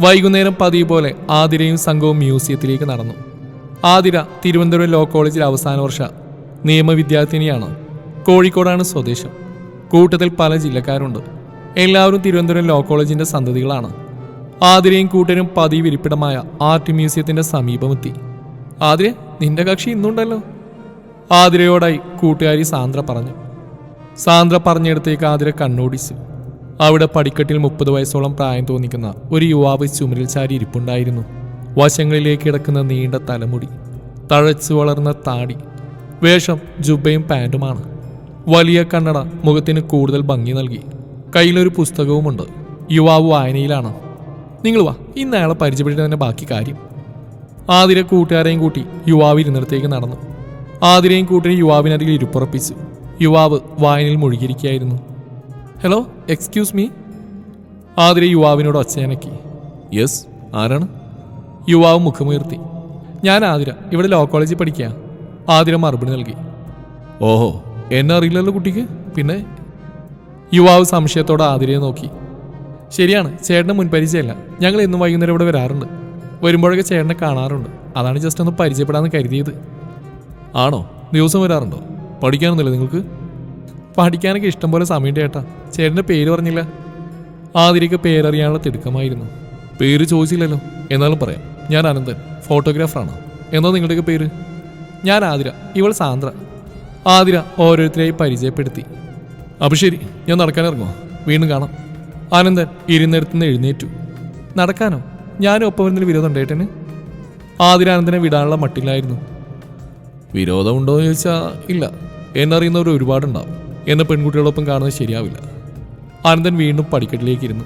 വൈകുന്നേരം പതിവ് പോലെ ആതിരയും സംഘവും മ്യൂസിയത്തിലേക്ക് നടന്നു. ആതിര തിരുവനന്തപുരം ലോ കോളേജിൽ അവസാന വർഷ നിയമവിദ്യാർത്ഥിനിയാണ്. കോഴിക്കോടാണ് സ്വദേശം. കൂട്ടത്തിൽ പല ജില്ലക്കാരുണ്ട്. എല്ലാവരും തിരുവനന്തപുരം ലോ കോളേജിന്റെ സന്തതികളാണ്. ആതിരയും കൂട്ടരും പതിവ് ഇരിപ്പിടമായ ആർട്ട് മ്യൂസിയത്തിന്റെ സമീപമെത്തി. ആതിര നിന്റെ കക്ഷി ഇന്നുണ്ടല്ലോ. ആതിരയോടായി കൂട്ടുകാരി സാന്ദ്ര പറഞ്ഞു. സാന്ദ്ര പറഞ്ഞിടത്തേക്ക് ആതിര കണ്ണോടിച്ചു. അവിടെ പടിക്കെട്ടിൽ മുപ്പത് വയസ്സോളം പ്രായം തോന്നിക്കുന്ന ഒരു യുവാവ് ചുമരിൽ ചാരി ഇരിപ്പുണ്ടായിരുന്നു. വശങ്ങളിലേക്ക് കിടക്കുന്ന നീണ്ട തലമുടി തഴച്ചു വളർന്ന താടി വേഷം ജുബയും പാന്റുമാണ് വലിയ കണ്ണട മുഖത്തിന് കൂടുതൽ ഭംഗി നൽകി. കയ്യിലൊരു പുസ്തകവുമുണ്ട്. യുവാവ് വായനയിലാണ്. നിങ്ങൾ വാ ഇന്ന് അയാളെ പരിചയപ്പെടുന്നതിന്റെ ബാക്കി കാര്യം. ആതിര കൂട്ടുകാരെയും കൂട്ടി യുവാവ് ഇരുന്നിടത്തേക്ക് നടന്നു. ആതിരയും കൂട്ടി യുവാവിനരികിൽ ഇരുപ്പുറപ്പിച്ചു. യുവാവ് വായനയിൽ മുഴുകിയിരിക്കുകയായിരുന്നു. ഹലോ എക്സ്ക്യൂസ് മീ ആതിര യുവാവിനോട് ഒച്ചയനക്കി. യെസ് ആരാണ്? യുവാവ് മുഖമുയർത്തി. ഞാൻ ആതിര ഇവിടെ ലോ കോളേജിൽ പഠിക്കുക ആതിര മറുപടി നൽകി. ഓഹോ എന്നെ അറിയില്ലല്ലോ കുട്ടിക്ക്? പിന്നെ? യുവാവ് സംശയത്തോടെ ആതിരയെ നോക്കി. ശരിയാണ് ചേട്ടന് മുൻപരിചയമല്ല ഞങ്ങൾ എന്നും വൈകുന്നേരം ഇവിടെ വരാറുണ്ട്. വരുമ്പോഴൊക്കെ ചേട്ടനെ കാണാറുണ്ട്. അതാണ് ജസ്റ്റ് ഒന്ന് പരിചയപ്പെടാമെന്ന് കരുതിയത്. ആണോ? ദിവസം വരാറുണ്ടോ? പഠിക്കാനൊന്നുമില്ല നിങ്ങൾക്ക്? പഠിക്കാനൊക്കെ ഇഷ്ടംപോലെ സമയമുണ്ട് ചേട്ടാ. ചേട്ടന്റെ പേര് പറഞ്ഞില്ല. ആതിരിക്ക് പേരറിയാനുള്ള തിടുക്കമായിരുന്നു. പേര് ചോദിച്ചില്ലല്ലോ. എന്നാലും പറയാം. ഞാൻ അനന്തൻ ഫോട്ടോഗ്രാഫറാണ്. എന്നോ നിങ്ങളുടെയൊക്കെ പേര്? ഞാൻ ആതിര ഇവൾ സാന്ദ്ര. ആതിര ഓരോരുത്തരെയായി പരിചയപ്പെടുത്തി. അപ്പോൾ ശരി ഞാൻ നടക്കാനിറങ്ങുമോ വീണ്ടും കാണാം. ആനന്ദൻ ഇരുന്നിടത്തുനിന്ന് എഴുന്നേറ്റു. നടക്കാനോ? ഞാനും ഒപ്പം വരുന്നതിന് വിരോധം ഉണ്ടേട്ടന് ആതിര അനന്തനെ വിടാനുള്ള മട്ടിലായിരുന്നു വിരോധമുണ്ടോ എന്ന് ചോദിച്ചാൽ ഇല്ല എന്നറിയുന്നവർ ഒരുപാടുണ്ടാവും. എന്ന പെൺകുട്ടികളൊപ്പം കാണുന്നത് ശരിയാവില്ല. ആനന്ദൻ വീണ്ടും പടിക്കെട്ടിലേക്ക് ഇരുന്നു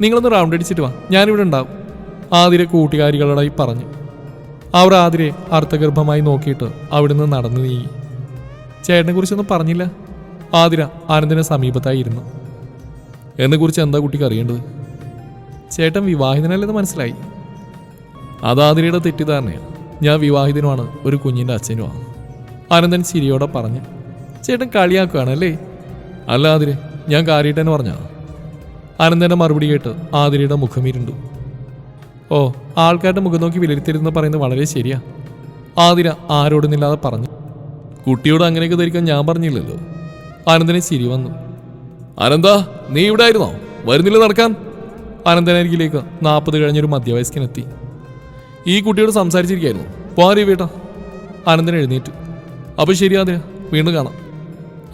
നിങ്ങളൊന്ന് റൗണ്ട് അടിച്ചിട്ട് വാ. ഞാനിവിടെ ഉണ്ടാവും ആതിര കൂട്ടുകാരികളോടായി പറഞ്ഞു. അവർ ആതിരെ അർത്ഥഗർഭമായി നോക്കിയിട്ട് അവിടുന്ന് നടന്നു നീങ്ങി. ചേട്ടനെ കുറിച്ചൊന്നും പറഞ്ഞില്ല. ആതിര ആനന്ദിന് സമീപത്തായി ഇരുന്നു. എന്നെക്കുറിച്ച് എന്താ കുട്ടിക്ക് അറിയേണ്ടത്? ചേട്ടൻ വിവാഹിതനല്ലെന്ന് മനസ്സിലായി. അത് ആതിരയുടെ തെറ്റിദ്ധാരണയാണ് ഞാൻ വിവാഹിതനുമാണ്. ഒരു കുഞ്ഞിന്റെ അച്ഛനുമാണ് ആനന്ദൻ ചിരിയോടെ പറഞ്ഞു. ചേട്ടൻ കളിയാക്കുകയാണല്ലേ അല്ല? ആതിരെ ഞാൻ കാര്യട്ടെന്ന് പറഞ്ഞ അനന്തന്റെ മറുപടി കേട്ട് ആതിരയുടെ മുഖമിരുണ്ടു ഓ ആൾക്കാരുടെ മുഖം നോക്കി വിലയിരുത്തരുതെന്ന് പറയുന്നത് വളരെ ശരിയാ. ആതിര ആരോടുന്നില്ലാതെ പറഞ്ഞു. കുട്ടിയോട് അങ്ങനെയൊക്കെ ധരിക്കാൻ ഞാൻ പറഞ്ഞില്ലല്ലോ. അനന്തനെ ചിരി വന്നു. അനന്ത നീ ഇവിടെ ആയിരുന്നോ? വരുന്നില്ല നടക്കാൻ. അനന്തനരികിലേക്ക് നാൽപ്പത് കഴിഞ്ഞൊരു മധ്യവയസ്കനെത്തി. ഈ കുട്ടിയോട് സംസാരിച്ചിരിക്കായിരുന്നു. പോരി വീട്ടാ അനന്തൻ എഴുന്നേറ്റു. അപ്പോൾ ശരി വീണ്ടും കാണാം.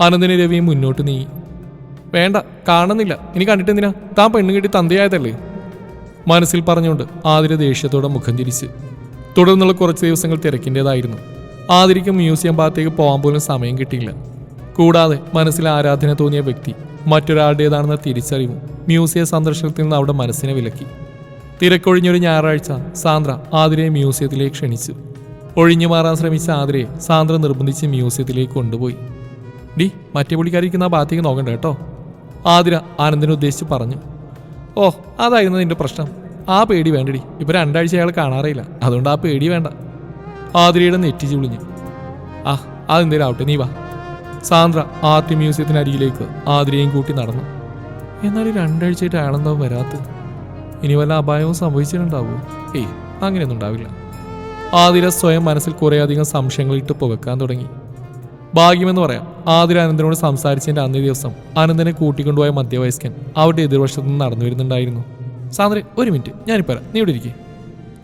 ആനന്ദനെ രവിയും മുന്നോട്ട് നീങ്ങി വേണ്ട കാണുന്നില്ല. ഇനി കണ്ടിട്ടെന്തിനാ? താൻ പെണ്ണു കിട്ടി തന്തയായതല്ലേ? മനസ്സിൽ പറഞ്ഞുകൊണ്ട് ആതിര ദേഷ്യത്തോടെ മുഖം തിരിച്ച് തുടർന്നുള്ള കുറച്ച് ദിവസങ്ങൾ തിരക്കിന്റെതായിരുന്നു. ആതിരയ്ക്ക് മ്യൂസിയം ഭാഗത്തേക്ക് പോകാൻ പോലും സമയം കിട്ടിയില്ല. കൂടാതെ മനസ്സിൽ ആരാധന തോന്നിയ വ്യക്തി മറ്റൊരാളുടേതാണെന്ന തിരിച്ചറിവും മ്യൂസിയ സന്ദർശനത്തിൽ നിന്ന് അവിടെ മനസ്സിനെ വിലക്കി. തിരക്കൊഴിഞ്ഞൊരു ഞായറാഴ്ച സാന്ദ്ര ആതിരയെ മ്യൂസിയത്തിലേക്ക് ക്ഷണിച്ചു. ഒഴിഞ്ഞു മാറാൻ ശ്രമിച്ച ആതിരയെ സാന്ദ്ര നിർബന്ധിച്ച് മ്യൂസിയത്തിലേക്ക് കൊണ്ടുപോയി. ഡി മറ്റേ പുള്ളിക്കാരിക്കുന്ന ആ ഭാഗത്തേക്ക് നോക്കണ്ട കേട്ടോ. ആതിര ആനന്ദിനെ ഉദ്ദേശിച്ച് പറഞ്ഞു. ഓ അതായിരുന്നു നിന്റെ പ്രശ്നം. ആ പേടി വേണ്ടടി. ഇപ്പൊ രണ്ടാഴ്ച അയാൾ കാണാറില്ല അതുകൊണ്ട് ആ പേടി വേണ്ട. ആതിരയുടെ നെറ്റിച്ച് വിളിഞ്ഞു ആ അതെന്തേലും ആവട്ടെ നീ വാ. സാന്ദ്ര ആർട്ട് മ്യൂസിയത്തിനരികിലേക്ക് ആതിരയും കൂട്ടി നടന്നു. എന്നാലും രണ്ടാഴ്ചയായിട്ട് അയാളെന്താ വരാത്തത് ഇനി വല്ല അപായവും സംഭവിച്ചിട്ടുണ്ടാവും? ഏയ് അങ്ങനെയൊന്നും ഉണ്ടാവില്ല. ആതിര സ്വയം മനസ്സിൽ കുറേയധികം സംശയങ്ങളിട്ട് പുകക്കാൻ തുടങ്ങി. ഭാഗ്യമെന്ന് പറയാം. ആദ്യം അനന്തനോട് സംസാരിച്ചതിന്റെ അന്നേ ദിവസം അനന്തനെ കൂട്ടിക്കൊണ്ടുപോയ മധ്യവയസ്കൻ അവരുടെ എതിർവശത്തു നിന്ന് നടന്നു വരുന്നുണ്ടായിരുന്നു. സാന്ദ്ര ഒരു മിനിറ്റ്. ഞാനിപ്പോ നീ ഇവിടെ ഇരിക്കേ.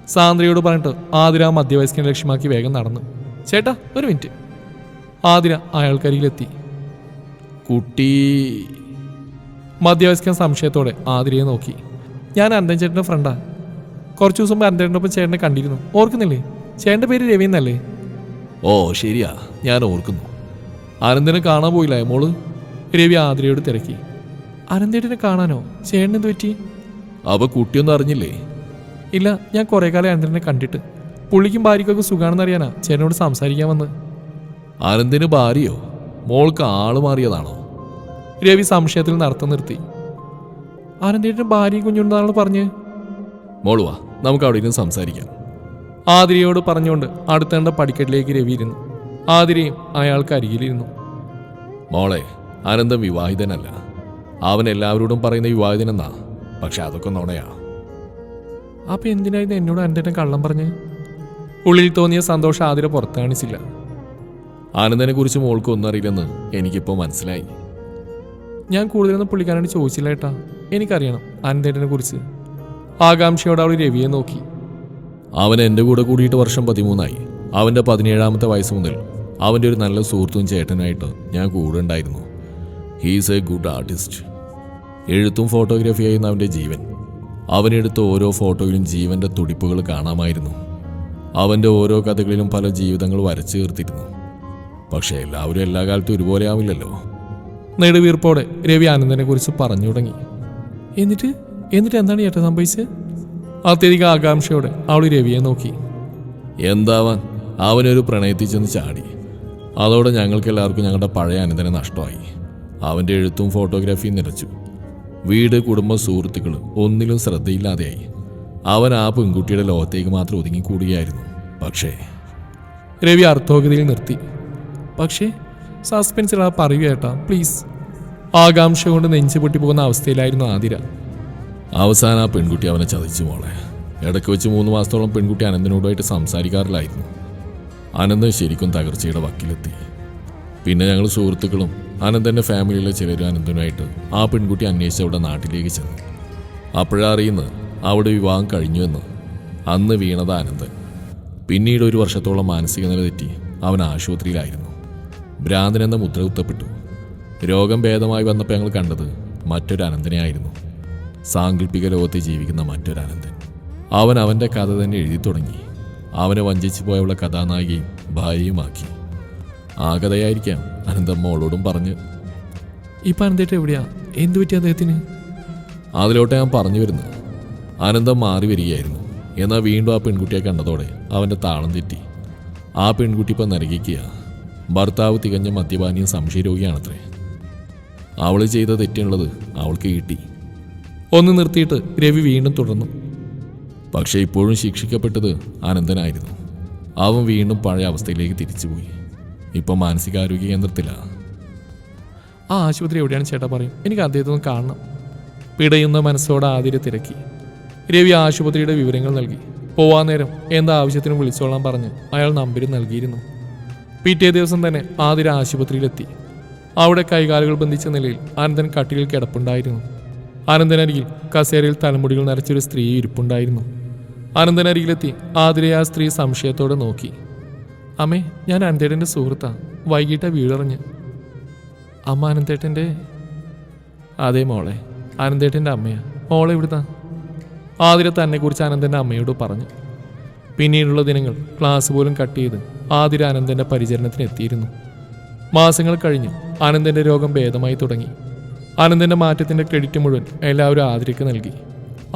സാന്ദ്രയോട് പറഞ്ഞിട്ട് ആതിര ആ മധ്യവയസ്കനെ ലക്ഷ്യമാക്കി വേഗം നടന്നു. ചേട്ടാ ഒരു മിനിറ്റ്. ആതിര അയാൾക്കരികിലെത്തി. കുട്ടി. മധ്യവയസ്കൻ സംശയത്തോടെ ആതിരയെ നോക്കി. ഞാൻ അനന്തൻ ചേട്ടന്റെ ഫ്രണ്ടാ. കുറച്ച് ദിവസം മുമ്പ് ഒപ്പം ചേട്ടനെ കണ്ടിരുന്നു. ഓർക്കുന്നില്ലേ? ചേട്ടന്റെ പേര് രവി എന്നല്ലേ? ഓ ശരിയാ. ഞാൻ ഓർക്കുന്നു. അനന്തനെ കാണാൻ പോയില്ല മോൾ? രവി ആതിരയോട് തിരക്കി. അനന്തേട്ടനെ കാണാനോ? ചേട്ടൻ എന്ത് പറ്റി? അവ കുട്ടിയൊന്നും അറിഞ്ഞില്ലേ? ഇല്ല ഞാൻ കുറേ കാലം അനന്തനെ കണ്ടിട്ട്. പുള്ളിക്കും ഭാര്യയ്ക്കൊക്കെ സുഖാണെന്ന് അറിയാനാ ചേട്ടനോട് സംസാരിക്കാൻ വന്ന്. അനന്തിന് ഭാര്യയോ? മോൾക്ക് ആൾ മാറിയതാണോ? രവി സംശയത്തിൽ നടത്തം നിർത്തി. ആനന്ദേട്ടൻ ഭാര്യയും കുഞ്ഞുണ്ടെന്നാണ് പറഞ്ഞ്? മോളുവാ നമുക്ക് അവിടെ ഇരുന്ന് സംസാരിക്കാം. ആതിരയോട് പറഞ്ഞുകൊണ്ട് അടുത്തേണ്ട പടിക്കെട്ടിലേക്ക് രവി ഇരുന്നു. ആതിരയും അയാൾക്ക് അരികിലിരുന്നു. മോളെ അനന്തം വിവാഹിതനല്ല. അവൻ എല്ലാവരോടും പറയുന്ന വിവാഹിതനെന്നാ. പക്ഷെ അതൊക്കെ നുണയാ. അപ്പൊ എന്തിനായിരുന്നു എന്നോട് അനന്തേട്ടൻ കള്ളം പറഞ്ഞ്? ഉള്ളിൽ തോന്നിയ സന്തോഷം ആതിര പുറത്ത് കാണിച്ചില്ല. ആനന്ദനെ കുറിച്ച് മോൾക്ക് ഒന്നും അറിയില്ലെന്ന് എനിക്കിപ്പോൾ മനസ്സിലായി. ഞാൻ കൂടുതലൊന്നും പുള്ളിക്കാരനോട് ചോദിച്ചില്ല ഏട്ടാ. എനിക്കറിയണം ആനന്ദേട്ടനെ കുറിച്ച്. ആകാംക്ഷയോടെ അവൾ രവിയെ നോക്കി. അവൻ എന്റെ കൂടെ കൂടിയിട്ട് വർഷം പതിമൂന്നായി. അവന്റെ പതിനേഴാമത്തെ വയസ്സ് മുതൽ അവന്റെ ഒരു നല്ല സുഹൃത്തും ചേട്ടനായിട്ട് ഞാൻ കൂടെ ഉണ്ടായിരുന്നു. ഹീസ് എ ഗുഡ് ആർട്ടിസ്റ്റ് എഴുത്തും ഫോട്ടോഗ്രാഫിയായിരുന്നു അവന്റെ ജീവൻ. അവനെടുത്ത ഓരോ ഫോട്ടോയിലും ജീവന്റെ തുടിപ്പുകൾ കാണാമായിരുന്നു. അവന്റെ ഓരോ കഥകളിലും പല ജീവിതങ്ങൾ വരച്ചു തീർത്തിരുന്നു. പക്ഷേ എല്ലാവരും എല്ലാ കാലത്തും ഒരുപോലെ ആവില്ലല്ലോ. നെടുവീർപ്പോടെ രവി ആനന്ദനെ കുറിച്ച് പറഞ്ഞു തുടങ്ങി. എന്നിട്ട് എന്നിട്ട് എന്താണ് ചേട്ടൻ സംഭവിച്ചത്? അത്യധിക ആകാംക്ഷയോടെ അവൾ രവിയെ നോക്കി. എന്താവാൻ? അവനൊരു പ്രണയത്തിൽ ചെന്ന് ചാടി. അതോടെ ഞങ്ങൾക്ക് എല്ലാവർക്കും ഞങ്ങളുടെ പഴയ അനന്തനെ നഷ്ടമായി. അവന്റെ എഴുത്തും ഫോട്ടോഗ്രാഫിയും നിറച്ചു. വീട് കുടുംബ സുഹൃത്തുക്കൾ ഒന്നിലും ശ്രദ്ധയില്ലാതെയായി. അവൻ ആ പെൺകുട്ടിയുടെ ലോകത്തേക്ക് മാത്രം ഒതുങ്ങിക്കൂടുകയായിരുന്നു. പക്ഷേ രവി അർത്ഥോഗതിയിൽ നിർത്തി. പക്ഷേ സസ്പെൻസിൽ ആ പറയുക പ്ലീസ്. ആകാംക്ഷ കൊണ്ട് നെഞ്ചു പൊട്ടിപ്പോകുന്ന അവസ്ഥയിലായിരുന്നു ആതിര. അവസാനം ആ പെൺകുട്ടി അവനെ ചതിച്ചു മോളെ. ഇടയ്ക്ക് വെച്ച് മൂന്ന് മാസത്തോളം പെൺകുട്ടി അനന്തനോടുമായിട്ട് സംസാരിക്കാറില്ലായിരുന്നു. അനന്തൻ ശരിക്കും തകർച്ചയുടെ വക്കിലെത്തി. പിന്നെ ഞങ്ങൾ സുഹൃത്തുക്കളും അനന്തന്റെ ഫാമിലിയിലെ ചിലരും അനന്തനുമായിട്ട് ആ പെൺകുട്ടി അന്വേഷിച്ച് അവിടെ നാട്ടിലേക്ക് ചെന്നു. അപ്പോഴറിയുന്നത് അവിടെ വിവാഹം കഴിഞ്ഞുവെന്ന് അന്ന് വീണത് അനന്തൻ. പിന്നീട് ഒരു വർഷത്തോളം മാനസിക നില തെറ്റി അവൻ ആശുപത്രിയിലായിരുന്നു. ഭ്രാന്തൻ എന്ന മുദ്ര കുത്തപ്പെട്ടു. രോഗം ഭേദമായി വന്നപ്പോൾ ഞങ്ങൾ കണ്ടത് മറ്റൊരു അനന്തനെയായിരുന്നു സാങ്കല്പിക ലോകത്തെ ജീവിക്കുന്ന മറ്റൊരു അനന്തൻ. അവൻ അവന്റെ കഥ തന്നെ എഴുതി തുടങ്ങി. അവനെ വഞ്ചിച്ചു പോയവളെ കഥാനായികയും ഭാര്യയുമാക്കി. ആ കഥയായിരിക്കാം അനന്തൻ മോളോടും പറഞ്ഞ്. ഇപ്പം അനന്തേട്ട എവിടെയാ? എന്തു പറ്റി അദ്ദേഹത്തിന്? അതിലോട്ട് ഞാൻ പറഞ്ഞു വരുന്നു. അനന്തം മാറി വരികയായിരുന്നു. എന്നാൽ വീണ്ടും ആ പെൺകുട്ടിയെ കണ്ടതോടെ അവന്റെ താളം തെറ്റി. ആ പെൺകുട്ടി ഇപ്പം നരകിക്കുക. ഭർത്താവ് തികഞ്ഞ മദ്യപാനിയും സംശയരോഗിയാണത്രേ അവൾ ചെയ്ത തെറ്റുള്ളത് അവൾക്ക് കിട്ടി. ഒന്ന് നിർത്തിയിട്ട് രവി വീണ്ടും തുടർന്നു. പക്ഷേ ഇപ്പോഴും ശിക്ഷിക്കപ്പെട്ടത് അനന്തനായിരുന്നു. അവൻ വീണ്ടും പഴയ അവസ്ഥയിലേക്ക് തിരിച്ചുപോയി. ഇപ്പം മാനസികാരോഗ്യ കേന്ദ്രത്തിലാണ് ആ ആശുപത്രി എവിടെയാണ് ചേട്ടാ പറയും? എനിക്ക് അദ്ദേഹത്തെ ഒന്ന് കാണണം. പിടയുന്ന മനസ്സോടെ ആതിര തിരക്കി. രവി ആശുപത്രിയുടെ വിവരങ്ങൾ നൽകി. പോവാൻ നേരം എന്താ ആവശ്യത്തിനും വിളിച്ചോളാൻ പറഞ്ഞ് അയാൾ നമ്പര് നൽകിയിരുന്നു. പിറ്റേ ദിവസം തന്നെ ആതിര ആശുപത്രിയിലെത്തി. അവിടെ കൈകാലുകൾ ബന്ധിച്ച നിലയിൽ അനന്തൻ കട്ടിലിൽ കിടപ്പുണ്ടായിരുന്നു. അനന്തനരികിൽ കസേരയിൽ തലമുടികൾ നിറച്ചൊരു സ്ത്രീ ഇരിപ്പുണ്ടായിരുന്നു. അനന്തനരികിലെത്തി ആതിരയെ ആ സ്ത്രീ സംശയത്തോടെ നോക്കി. അമ്മേ ഞാൻ അനന്തേട്ടന്റെ സുഹൃത്താ. വൈകിട്ട് വീടറിഞ്ഞ്. അമ്മ അനന്തേട്ടന്റെ? അതേ മോളെ അനന്തേട്ടന്റെ അമ്മയാ. മോളെ ഇവിടുത്താ ആതിര തന്നെക്കുറിച്ച് അനന്തന്റെ അമ്മയോട് പറഞ്ഞു. പിന്നീടുള്ള ദിനങ്ങൾ ക്ലാസ് പോലും കട്ട് ചെയ്ത് ആതിര അനന്തന്റെ പരിചരണത്തിന് എത്തിയിരുന്നു. മാസങ്ങൾ കഴിഞ്ഞ് അനന്തന്റെ രോഗം ഭേദമായി തുടങ്ങി. അനന്തന്റെ മാറ്റത്തിന്റെ ക്രെഡിറ്റ് മുഴുവൻ എല്ലാവരും ആതിരയ്ക്ക് നൽകി.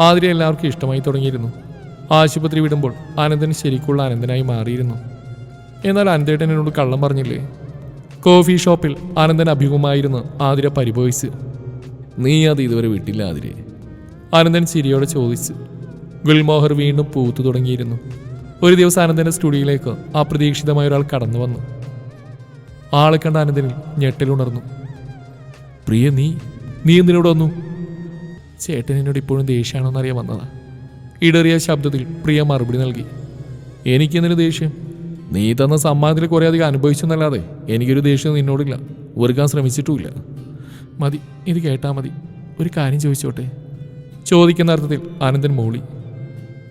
ആതിര എല്ലാവർക്കും ഇഷ്ടമായി തുടങ്ങിയിരുന്നു. ആശുപത്രി വിടുമ്പോൾ അനന്തൻ ശരിക്കുള്ള അനന്തനായി മാറിയിരുന്നു. എന്നാൽ അനന്തേട്ടൻ എന്നോട് കള്ളം പറഞ്ഞില്ലേ? കോഫി ഷോപ്പിൽ അനന്തൻ അഭിമുഖമായിരുന്നു ആതിര പരിഭവിച്ച്. നീ അത് ഇതുവരെ വിട്ടില്ല ആതിര. അനന്തൻ ചിരിയോടെ ചോദിച്ചു. ഗുൽമോഹർ വീണ്ടും പൂത്തു തുടങ്ങിയിരുന്നു. ഒരു ദിവസം അനന്തന്റെ സ്റ്റുഡിയോയിലേക്ക് അപ്രതീക്ഷിതമായ ഒരാൾ കടന്നു വന്നു. ആളെ കണ്ട അനന്തനിൽ ഞെട്ടലുണർന്നു പ്രിയ നീ? നീ എന്തിനോട് വന്നു? ചേട്ടൻ എന്നോട് ഇപ്പോഴും ദേഷ്യമാണോ എന്നറിയാൻ വന്നതാ. ഇടറിയ ശബ്ദത്തിൽ പ്രിയ മറുപടി നൽകി. എനിക്കെന്തിനു ദേഷ്യം? നീ തന്ന സമ്മാനത്തിൽ കുറേ അധികം അനുഭവിച്ചെന്നല്ലാതെ എനിക്കൊരു ദേഷ്യം നിന്നോടില്ല. വെറുക്കാൻ ശ്രമിച്ചിട്ടുമില്ല. മതി ഇത് കേട്ടാ മതി. ഒരു കാര്യം ചോദിച്ചോട്ടെ? ചോദിക്കുന്ന അർത്ഥത്തിൽ ആനന്ദൻ മൂളി.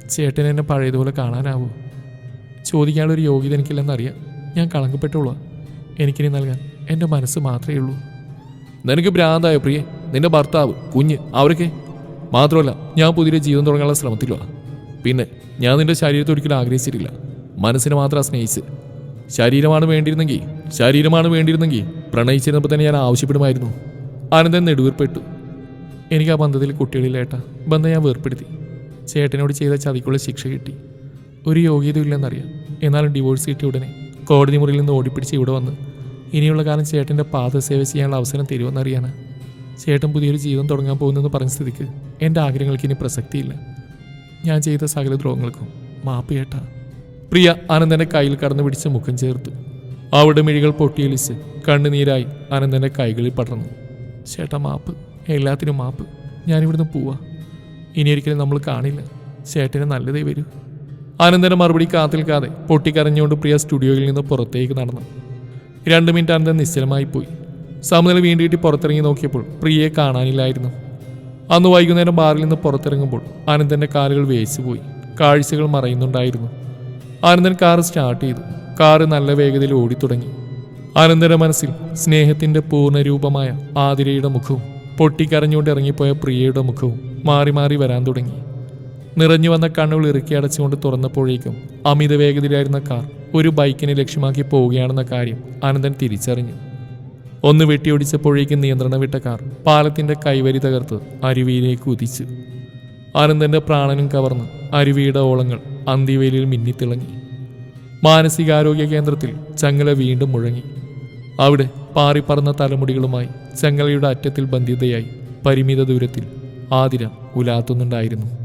ചേട്ടൻ എന്നെ പഴയതുപോലെ കാണാനാവോ? ചോദിക്കാനുള്ള ഒരു യോഗ്യത എനിക്കില്ലെന്നറിയാം ഞാൻ കളങ്കപ്പെട്ടുള്ളൂ എനിക്കിനി നൽകാൻ എന്റെ മനസ്സ് മാത്രമേ ഉള്ളൂ. നിനക്ക് ഭ്രാന്തായ പ്രിയെ? നിന്റെ ഭർത്താവ് കുഞ്ഞ് അവരൊക്കെ മാത്രമല്ല ഞാൻ പുതിയ ജീവൻ തുടങ്ങാനുള്ള ശ്രമത്തിലുമാണ് പിന്നെ ഞാൻ നിന്റെ ശരീരത്തെ ഒരിക്കലും ആഗ്രഹിച്ചിട്ടില്ല. മനസ്സിനെ മാത്രം സ്നേഹിച്ച് ശരീരമാണ് വേണ്ടിയിരുന്നെങ്കിൽ ശരീരമാണ് വേണ്ടിയിരുന്നെങ്കിൽ പ്രണയിച്ചിരുന്നപ്പോൾ തന്നെ ഞാൻ ആവശ്യപ്പെടുമായിരുന്നു. ആനന്ദൻ നെടുവീർപ്പെട്ടു. എനിക്ക് ആ ബന്ധത്തിൽ കുട്ടികളില്ലേട്ട ബന്ധം ഞാൻ വേർപ്പെടുത്തി. ചേട്ടനോട് ചെയ്ത ചതിക്കുള്ള ശിക്ഷ കിട്ടി. ഒരു യോഗ്യതയില്ലെന്നറിയാം എന്നാലും ഡിവോഴ്സ് കിട്ടിയ ഉടനെ കോടതി മുറിയിൽ നിന്ന് ഓടിപ്പിടിച്ച് ഇവിടെ വന്ന് ഇനിയുള്ള കാലം ചേട്ടന്റെ പാദസേവ ചെയ്യാനുള്ള അവസരം തരുമെന്നറിയാനാ. ചേട്ടൻ പുതിയൊരു ജീവിതം തുടങ്ങാൻ പോകുന്നെന്ന് പറഞ്ഞ സ്ഥിതിക്ക് എന്റെ ആഗ്രഹങ്ങൾക്ക് ഇനി പ്രസക്തിയില്ല. ഞാൻ ചെയ്ത സകല ദ്രോഹങ്ങൾക്കും മാപ്പ് ചേട്ടാ പ്രിയ ആനന്ദന്റെ കയ്യിൽ കടന്നു പിടിച്ച് മുഖം ചേർത്തു. അവിടെ മിഴികൾ പൊട്ടിയൊലിച്ച് കണ്ണുനീരായി ആനന്ദന്റെ കൈകളിൽ പടർന്നു. ചേട്ട മാപ്പ് എല്ലാത്തിനും മാപ്പ്. ഞാനിവിടുന്ന് പോവാ. ഇനി ഒരിക്കലും നമ്മൾ കാണില്ല. ചേട്ടന് നല്ലതേ വരൂ. അനന്തരം മറുപടി കാത്തിൽക്കാതെ പൊട്ടിക്കരഞ്ഞുകൊണ്ട് പ്രിയ സ്റ്റുഡിയോയിൽ നിന്ന് പുറത്തേക്ക് നടന്നു. രണ്ട് മിനിറ്റ് അനന്തൻ നിശ്ചലമായി പോയി സമനില വീണ്ടിട്ട് പുറത്തിറങ്ങി നോക്കിയപ്പോൾ പ്രിയയെ കാണാനില്ലായിരുന്നു. അന്ന് വൈകുന്നേരം ബാറിൽ നിന്ന് പുറത്തിറങ്ങുമ്പോൾ ആനന്ദന്റെ കാലുകൾ വേച്ചുപോയി കാഴ്ചകൾ മറയുന്നുണ്ടായിരുന്നു. ആനന്ദൻ കാർ സ്റ്റാർട്ട് ചെയ്തു. കാറ് നല്ല വേഗതയിൽ ഓടിത്തുടങ്ങി. ആനന്ദന്റെ മനസ്സിൽ സ്നേഹത്തിന്റെ പൂർണരൂപമായ ആതിരയുടെ മുഖവും പൊട്ടിക്കരഞ്ഞുകൊണ്ട് ഇറങ്ങിപ്പോയ പ്രിയയുടെ മുഖവും മാറി മാറി വരാൻ തുടങ്ങി. നിറഞ്ഞു വന്ന കണ്ണുകൾ ഇറുക്കി അടച്ചുകൊണ്ട് തുറന്നപ്പോഴേക്കും അമിത വേഗതയിലായിരുന്ന കാർ ഒരു ബൈക്കിനെ ലക്ഷ്യമാക്കി പോവുകയാണെന്ന കാര്യം ആനന്ദൻ തിരിച്ചറിഞ്ഞു. ഒന്ന് വെട്ടിയൊടിച്ചപ്പോഴേക്കും നിയന്ത്രണം വിട്ട കാർ പാലത്തിന്റെ കൈവരി തകർത്ത് അരുവിയിലേക്ക് ഉദിച്ചു ആനന്ദന്റെ പ്രാണനും കവർന്ന് അരുവിയുടെ ഓളങ്ങൾ അന്തിവേലിയിൽ മിന്നിത്തിളങ്ങി. മാനസികാരോഗ്യ കേന്ദ്രത്തിൽ ചങ്ങല വീണ്ടും മുഴങ്ങി. അവിടെ പാറിപ്പറന്ന തലമുടികളുമായി ചങ്ങലയുടെ അറ്റത്തിൽ ബന്ധിതയായി പരിമിത ദൂരത്തിൽ ആതിര ഉലാത്തുന്നുണ്ടായിരുന്നു.